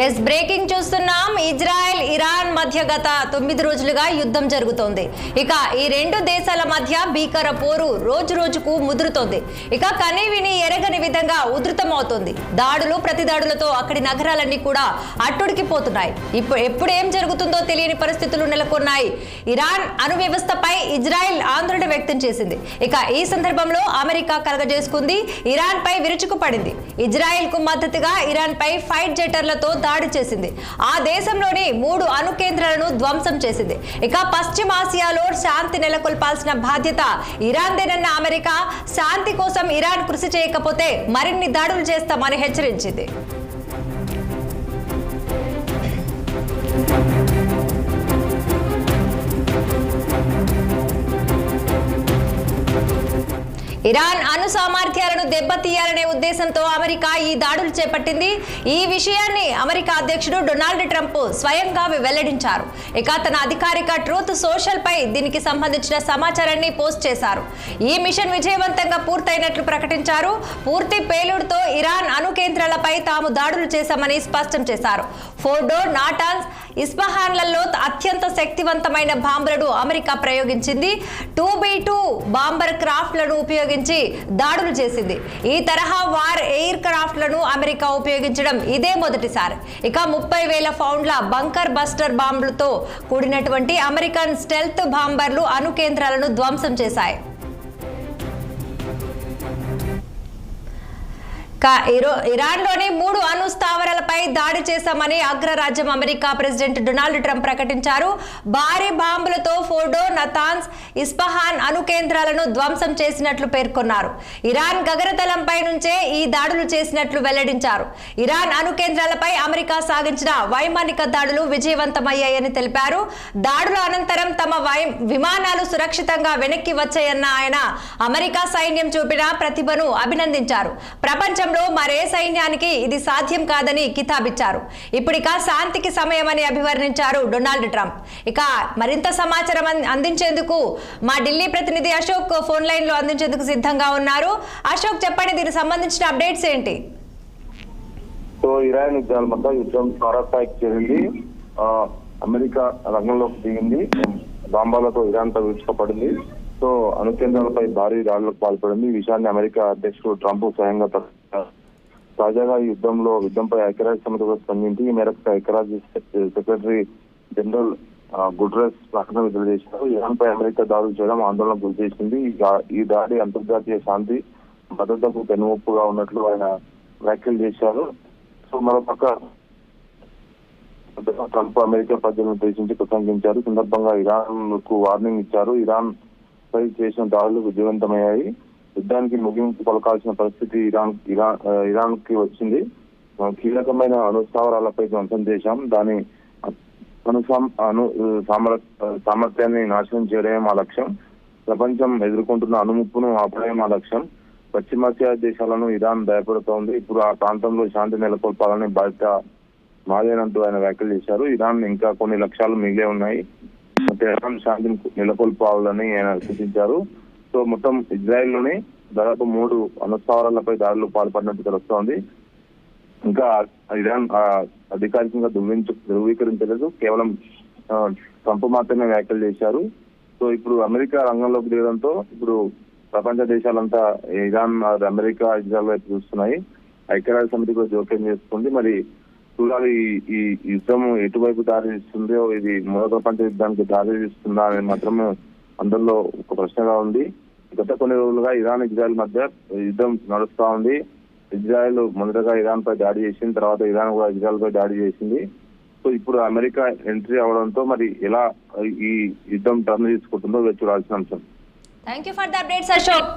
Yes breaking చూస్తున్నాం. Israel మధ్య గత తొమ్మిది రోజులుగా యుద్ధం జరుగుతోంది. ఇక ఈ రెండు దేశాల మధ్య భీకర పోరు రోజు రోజుకు ముదురుతోంది. ఇక కనీవిని ఎరగని విధంగా ఉధృతమవుతోంది. దాడులు ప్రతి దాడులతో అక్కడి నగరాలన్నీ కూడా అట్టుడికిపోతున్నాయి. ఇప్పుడు ఎప్పుడు ఏం జరుగుతుందో తెలియని పరిస్థితులు నెలకొన్నాయి. ఇరాన్ అణు వ్యవస్థపై ఇజ్రాయెల్ ఆందోళన వ్యక్తం చేసింది. ఇక ఈ సందర్భంలో అమెరికా కలగజేసుకుంది. ఇరాన్ పై విరుచుకుపడింది. ఇజ్రాయెల్కు మద్దతుగా ఇరాన్ పై ఫైట్ జెటర్లతో దాడి చేసింది. ఆ దేశంలోని మూడు అణు కేంద్రాలను ధ్వంసం చేసింది. ఇక పశ్చిమాసియాలో శాంతి నెలకొల్పాల్సిన బాధ్యత ఇరాన్దేనన్న అమెరికా శాంతి కోసం ఇరాన్ కృషి చేయకపోతే మరిన్ని దాడులు చేస్తామని హెచ్చరించింది. ఇరాన్ అణు సామర్థ్యాలను దెబ్బతీయాలనే ఉద్దేశంతో అమెరికా ఈ దాడులు చేపట్టింది. ఈ విషయాన్ని అమెరికా అధ్యక్షుడు డొనాల్డ్ ట్రంప్ స్వయంగా వెల్లడించారు. ఇక తన అధికారిక ట్రూత్ సోషల్ పై దీనికి సంబంధించిన సమాచారాన్ని పోస్ట్ చేశారు. ఈ మిషన్ విజయవంతంగా పూర్తయినట్లు ప్రకటించారు. పూర్తి పేలుడుతో ఇరాన్ అణు కేంద్రాలపై తాము దాడులు చేశామని స్పష్టం చేశారు. ఫోర్డో నాటాన్స్ ఇస్పహాన్లలో అత్యంత శక్తివంతమైన బాంబులను అమెరికా ప్రయోగించింది. టూ బీ టూ బాంబర్ క్రాఫ్ట్లను ఉపయోగించి దాడులు చేసింది. ఈ తరహా వార్ ఎయిర్ క్రాఫ్ట్లను అమెరికా ఉపయోగించడం ఇదే మొదటిసారి. ఇక ముప్పై వేల పౌండ్ల బంకర్ బస్టర్ బాంబులతో కూడినటువంటి అమెరికన్ స్టెల్త్ బాంబర్లు అణు కేంద్రాలను ధ్వంసం చేశాయి. ఇరాన్లోని మూడు అణు స్థావరాలపై దాడి చేశామని అగ్రరాజ్యం అమెరికా ప్రెసిడెంట్ డొనాల్డ్ ట్రంప్ ప్రకటించారు. భారీ బాంబులతో ఫోర్డో నతాన్స్ ఇస్ఫహాన్ అణు కేంద్రాలను ధ్వంసం చేసినట్లు పేర్కొన్నారు. ఇరాన్ గగనతలంపై నుంచే ఈ దాడులు చేసినట్లు వెల్లడించారు. ఇరాన్ అణు కేంద్రాలపై అమెరికా సాగించిన వైమానిక దాడులు విజయవంతమయ్యాయని తెలిపారు. దాడుల అనంతరం తమ వై విమానాలు సురక్షితంగా వెనక్కి వచ్చాయన్న ఆయన అమెరికా సైన్యం చూపిన ప్రతిభను అభినందించారు. ప్రపంచంలో మరే సైన్యానికి ఇది సాధ్యం కాదని కితాబిచ్చారు. ఇప్పుడిక శాంతికి సమయమని అభివర్ణించారు డొనాల్డ్ ట్రంప్. ఇక మరింత సమాచారం అందించేందుకు మా ఢిల్లీ ప్రతినిధి అశోక్ ఫోన్ లైన్లో అందించేందుకు సిద్ధంగా ఉన్నారు. అశోక్ చెప్పండి దీనికి సంబంధించిన అప్డేట్స్ ఏంటి? సో ఇరాన్ యుద్ధాల మధ్య యుద్ధం చేరింది. అమెరికా రంగంలోకి దిగింది. బాంబాలతో ఇరాన్తో విరుచుకుపడింది సో అణు కేంద్రాలపై భారీ దాడులకు పాల్పడింది. ఈ విషయాన్ని అమెరికా అధ్యక్షుడు ట్రంప్ స్వయంగా తాజాగా ఈ యుద్ధంలో యుద్ధంపై ఐక్యరాజ్య సమితి స్పందించి ఈ మేరకు ఐక్యరాజ్య సెక్రటరీ జనరల్ గుడ్రస్ ప్రకటన విడుదల చేశారు. ఇరాన్ పై అమెరికా దాడులు చేయడం ఆందోళన గురి చేసింది. ఈ దా- ఈ దాడి అంతర్జాతీయ శాంతి భద్రతకు పెనుముప్పుగా ఉన్నట్లు ఆయన వ్యాఖ్యలు చేశారు. సో మరోపక్క ట్రంప్ అమెరికా ప్రజలను ఉద్దేశించి ప్రసంగించారు. సందర్భంగా ఇరాన్కు వార్నింగ్ ఇచ్చారు. ఇరాన్ పై చేసిన దాడులు విజయవంతమయ్యాయి. యుద్ధానికి ముగింపు పలకాల్సిన పరిస్థితి ఇరాన్ ఇరాన్ ఇరాన్కి వచ్చింది. కీలకమైన అనుస్థావరాలపై ధ్వంసం చేశాం. దాని అను అను సామర్థ్యాన్ని నాశనం చేయడమే మా లక్ష్యం. ప్రపంచం ఎదుర్కొంటున్న అణుముప్పును ఆపడమే మా లక్ష్యం. పశ్చిమాసియా దేశాలను ఇరాన్ భయపడుతోంది. ఇప్పుడు ఆ ప్రాంతంలో శాంతి నెలకొల్పాలని బాధ్యత మాదేనంటూ ఆయన వ్యాఖ్యలు చేశారు. ఇరాన్ ఇంకా కొన్ని లక్ష్యాలు మిగిలే ఉన్నాయి. శాంతిని నెలకొల్పాలని ఆయన సూచించారు. సో మొత్తం ఇజ్రాయెల్లోనే దాదాపు మూడు అణుస్థావరాలపై దాడులు పాల్పడినట్టు తెలుస్తోంది. ఇంకా ఇరాన్ అధికారికంగా దువ్వించు ధృవీకరించలేదు. కేవలం ట్రంప్ మాత్రమే వ్యాఖ్యలు చేశారు. సో ఇప్పుడు అమెరికా రంగంలోకి దిగడంతో ఇప్పుడు ప్రపంచ దేశాలంతా ఇరాన్ అమెరికా ఇజ్రాయల్ వైపు చూస్తున్నాయి. ఐక్యరాజ్య సమితి కూడా జోక్యం చేసుకుంది. మరి చూడాలి ఈ- ఈ యుద్ధం ఎటువైపు దారి తీస్తుందో ఇది మూడో ప్రపంచ యుద్ధానికి దారి తీస్తుందా అనేది మాత్రం అందరిలో ఒక ప్రశ్నగా ఉంది. గత కొన్ని రోజులుగా ఇరాన్ ఇజ్రాయెల్ మధ్య యుద్ధం నడుస్తా ఉంది. ఇజ్రాయెల్ మొదటగా ఇరాన్ పై దాడి చేసింది తర్వాత ఇరాన్ కూడా ఇజ్రాయెల్ పై దాడి చేసింది. సో ఇప్పుడు అమెరికా ఎంట్రీ అవడంతో మరి ఎలా ఈ యుద్ధం టర్న్ తీసుకుంటుందో వేచి చూడాల్సిన అంశం. Thank you for the updates Ashok